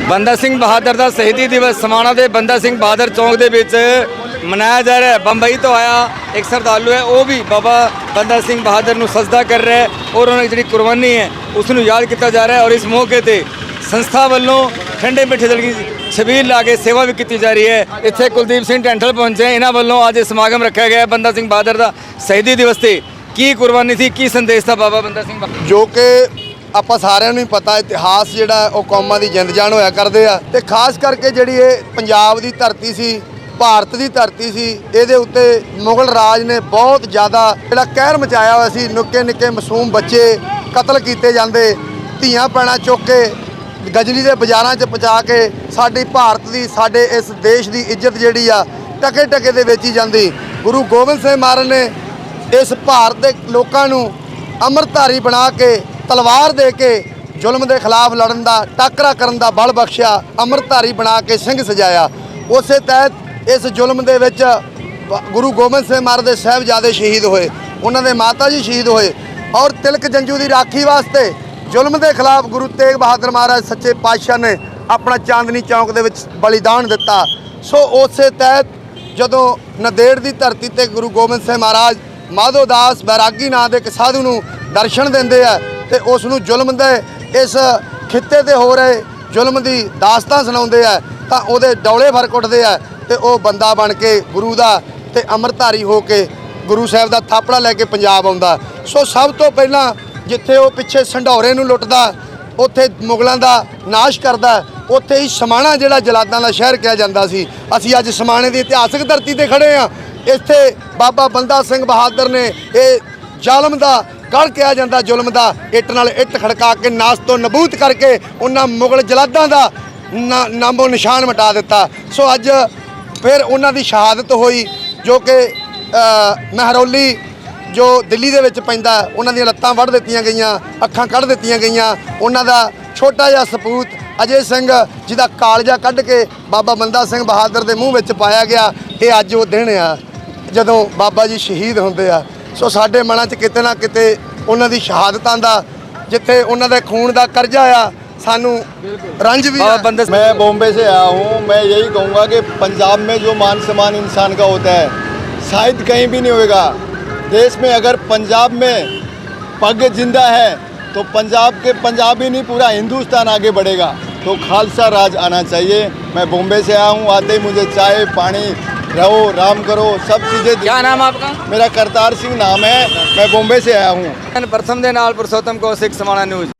ਬੰਦਾ ਸਿੰਘ ਬਹਾਦਰ ਦਾ ਸ਼ਹੀਦੀ ਦਿਵਸ ਸਮਾਣਾ ਦੇ ਬੰਦਾ ਸਿੰਘ ਬਹਾਦਰ ਚੌਂਕ ਦੇ ਵਿੱਚ ਮਨਾਇਆ ਜਾ ਰਿਹਾ ਹੈ। ਬੰਬਈ ਤੋਂ ਆਇਆ ਇੱਕ ਸਰਦਾਲੂ ਹੈ, ਉਹ ਵੀ ਬਾਬਾ ਬੰਦਾ ਸਿੰਘ ਬਹਾਦਰ ਨੂੰ ਸਜਦਾ ਕਰ ਰਿਹਾ ਹੈ ਔਰ ਉਹਨਾਂ ਦੀ ਜਿਹੜੀ ਕੁਰਬਾਨੀ ਹੈ, ਉਸ ਨੂੰ ਯਾਦ ਕੀਤਾ ਜਾ ਰਿਹਾ ਹੈ ਔਰ ਇਸ ਮੌਕੇ ਤੇ ਸੰਸਥਾ ਵੱਲੋਂ ਠੰਡੇ ਮਿੱਠੇ ਜਲ ਦੀ ਛਬੀਲ ਲਾ ਕੇ ਸੇਵਾ ਵੀ ਕੀਤੀ ਜਾ ਰਹੀ ਹੈ। ਇੱਥੇ ਕੁਲਦੀਪ ਸਿੰਘ ਟੈਂਟਲ ਪਹੁੰਚੇ ਇਹਨਾਂ ਵੱਲੋਂ ਅੱਜ ਇਹ ਸਮਾਗਮ ਰੱਖਿਆ ਗਿਆ ਹੈ ਬੰਦਾ ਸਿੰਘ ਬਹਾਦਰ ਦਾ ਸ਼ਹੀਦੀ ਦਿਵਸ ਤੇ। ਕੀ ਕੁਰਬਾਨੀ ਸੀ, ਕੀ ਸੰਦੇਸ਼ ਦਾ ਬਾਬਾ ਬੰਦਾ ਸਿੰਘ ਜੋ ਕਿ ਆਪਾਂ ਸਾਰਿਆਂ ਨੂੰ ਹੀ ਪਤਾ, ਇਤਿਹਾਸ ਜਿਹੜਾ ਉਹ ਕੌਮਾਂ ਦੀ ਜਿੰਦ ਜਾਨ ਹੋਇਆ ਕਰਦੇ ਆ। ਤੇ ਖਾਸ ਕਰਕੇ ਜਿਹੜੀ ਇਹ ਪੰਜਾਬ ਦੀ ਧਰਤੀ ਸੀ, ਭਾਰਤ ਦੀ ਧਰਤੀ ਸੀ, ਇਹਦੇ ਉੱਤੇ ਮੁਗਲ ਰਾਜ ਨੇ ਬਹੁਤ ਜ਼ਿਆਦਾ ਜਿਹੜਾ ਕਹਿਰ ਮਚਾਇਆ ਹੋਇਆ ਸੀ, ਨੁੱਕੇ ਨਿੱਕੇ ਮਾਸੂਮ ਬੱਚੇ ਕਤਲ ਕੀਤੇ ਜਾਂਦੇ, ਧੀਆਂ ਪੈਣਾ ਚੁੱਕ ਕੇ ਗਜਲੀ ਦੇ ਬਾਜ਼ਾਰਾਂ 'ਚ ਪਹੁੰਚਾ ਕੇ ਸਾਡੀ ਭਾਰਤ ਦੀ, ਸਾਡੇ ਇਸ ਦੇਸ਼ ਦੀ ਇੱਜ਼ਤ ਜਿਹੜੀ ਆ, ਟਕੇ ਟਕੇ ਦੇ ਵੇਚੀ ਜਾਂਦੀ। ਗੁਰੂ ਗੋਬਿੰਦ ਸਿੰਘ ਮਹਾਰਾਜ ਨੇ ਇਸ ਭਾਰਤ ਦੇ ਲੋਕਾਂ ਨੂੰ ਅੰਮ੍ਰਿਤਧਾਰੀ ਬਣਾ ਕੇ ਤਲਵਾਰ ਦੇ ਕੇ ਜ਼ੁਲਮ ਦੇ ਖਿਲਾਫ ਲੜਨ ਦਾ, ਟਾਕਰਾ ਕਰਨ ਦਾ ਬਲ ਬਖਸ਼ਿਆ, ਅੰਮ੍ਰਿਤਧਾਰੀ ਬਣਾ ਕੇ ਸਿੰਘ ਸਜਾਇਆ। ਉਸੇ ਤਹਿਤ ਇਸ ਜ਼ੁਲਮ ਦੇ ਵਿੱਚ ਗੁਰੂ ਗੋਬਿੰਦ ਸਿੰਘ ਮਹਾਰਾਜ ਦੇ ਸਾਹਿਬਜ਼ਾਦੇ ਸ਼ਹੀਦ ਹੋਏ, ਉਹਨਾਂ ਦੇ ਮਾਤਾ ਜੀ ਸ਼ਹੀਦ ਹੋਏ ਔਰ ਤਿਲਕ ਜੰਜੂ ਦੀ ਰਾਖੀ ਵਾਸਤੇ ਜ਼ੁਲਮ ਦੇ ਖਿਲਾਫ ਗੁਰੂ ਤੇਗ ਬਹਾਦਰ ਮਹਾਰਾਜ ਸੱਚੇ ਪਾਤਸ਼ਾਹ ਨੇ ਆਪਣਾ ਚਾਂਦਨੀ ਚੌਂਕ ਦੇ ਵਿੱਚ ਬਲੀਦਾਨ ਦਿੱਤਾ। ਸੋ ਉਸੇ ਤਹਿਤ ਜਦੋਂ ਨਦੇੜ ਦੀ ਧਰਤੀ ਤੇ ਗੁਰੂ ਗੋਬਿੰਦ ਸਿੰਘ ਮਹਾਰਾਜ ਮਾਧੋ ਦਾਸ ਬੈਰਾਗੀ ਨਾਂ ਦੇ ਇੱਕ ਸਾਧੂ ਨੂੰ ਦਰਸ਼ਨ ਦਿੰਦੇ ਆ ਤੇ ਉਸ ਨੂੰ ਜ਼ੁਲਮ ਦੇ ਇਸ ਖਿੱਤੇ ਤੇ ਹੋ ਰਹੇ ਜ਼ੁਲਮ ਦੀ ਦਾਸਤਾਨ ਸੁਣਾਉਂਦੇ ਆ, ਤਾਂ ਉਹਦੇ ਡੌਲੇ ਫ਼ਰਕ ਉੱਠਦੇ ਆ ਤੇ ਉਹ ਬੰਦਾ ਬਣ ਕੇ ਗੁਰੂ ਦਾ ਤੇ ਅੰਮ੍ਰਿਤਧਾਰੀ ਹੋ ਕੇ ਗੁਰੂ ਸਾਹਿਬ ਦਾ ਥਾਪੜਾ ਲੈ ਕੇ ਪੰਜਾਬ ਆਉਂਦਾ। ਸੋ ਸਭ ਤੋਂ ਪਹਿਲਾਂ ਜਿੱਥੇ ਉਹ ਪਿੱਛੇ ਸੰਢੌਰੇ ਨੂੰ ਲੁੱਟਦਾ, ਉੱਥੇ ਮੁਗਲਾਂ ਦਾ ਨਾਸ਼ ਕਰਦਾ, ਉੱਥੇ ਹੀ ਸਮਾਣਾ ਜਿਹੜਾ ਜਲਾਦਾਂ ਦਾ ਸ਼ਹਿਰ ਕਿਹਾ ਜਾਂਦਾ ਸੀ। ਅਸੀਂ ਅੱਜ ਸਮਾਣੇ ਦੀ ਇਤਿਹਾਸਕ ਧਰਤੀ ਤੇ ਖੜੇ ਆ। ਇੱਥੇ ਬਾਬਾ ਬੰਦਾ ਸਿੰਘ ਬਹਾਦਰ ਨੇ ਇਹ ਜ਼ਾਲਮ ਦਾ ਗੜ ਕਿਹਾ ਜਾਂਦਾ ਜ਼ੁਲਮ ਦਾ ਇੱਟ ਨਾਲ ਇੱਟ ਖੜਕਾ ਕੇ ਨਾਸ ਤੋਂ ਨਬੂਤ ਕਰਕੇ ਉਹਨਾਂ ਮੁਗਲ ਜਲਾਦਾਂ ਦਾ ਨਾਮੋ ਨਿਸ਼ਾਨ ਮਿਟਾ ਦਿੱਤਾ। ਸੋ ਅੱਜ ਫਿਰ ਉਹਨਾਂ ਦੀ ਸ਼ਹਾਦਤ ਹੋਈ ਜੋ ਕਿ ਅ, ਮਹਿਰੌਲੀ ਜੋ ਦਿੱਲੀ ਦੇ ਵਿੱਚ ਪੈਂਦਾ ਉਹਨਾਂ ਦੀਆਂ ਲੱਤਾਂ ਵੱਢ ਦਿੱਤੀਆਂ ਗਈਆਂ ਅੱਖਾਂ ਕੱਢ ਦਿੱਤੀਆਂ ਗਈਆਂ। ਉਹਨਾਂ ਦਾ ਛੋਟਾ ਜਿਹਾ ਸਪੂਤ ਅਜੇ ਸਿੰਘ ਜਿਹਦਾ ਕਾਲਜਾ ਕੱਢ ਕੇ ਬਾਬਾ ਬੰਦਾ ਸਿੰਘ ਬਹਾਦਰ ਦੇ ਮੂੰਹ ਵਿੱਚ ਪਾਇਆ ਗਿਆ ਇਹ ਅੱਜ ਉਹ ਦਿਨ ਆ ਜਦੋਂ ਬਾਬਾ ਜੀ ਸ਼ਹੀਦ ਹੁੰਦੇ ਆ। ਸੋ ਸਾਡੇ ਮਨਾਂ 'ਚ ਕਿਤੇ ਨਾ ਕਿਤੇ ਉਹਨਾਂ ਦੀ ਸ਼ਹਾਦਤਾਂ ਦਾ ਜਿੱਥੇ ਉਹਨਾਂ ਦੇ ਖੂਨ ਦਾ ਕਰਜ਼ਾ ਆ ਸਾਨੂੰ ਰੰਜ ਵੀ ਬਾਬਾ ਆ। ਬੰਦਾ ਸਿੰਘ मैं बॉम्बे से आया हूँ मैं यही कहूँगा कि पंजाब में जो मान सम्मान इंसान का होता है शायद कहीं भी नहीं होएगा देश में अगर पंजाब में पग जिंदा है तो पंजाब के पंजाब ही नहीं पूरा हिंदुस्तान आगे बढ़ेगा तो खालसा राज आना चाहिए मैं बॉम्बे से आया हूँ आते ही मुझे चाय पानी रहो राम करो सब चीज़ें क्या नाम आपका मेरा करतार सिंह नाम है मैं बॉम्बे से आया हूँ प्रथम दे नाल पुरुषोत्तम कौशिक समाना न्यूज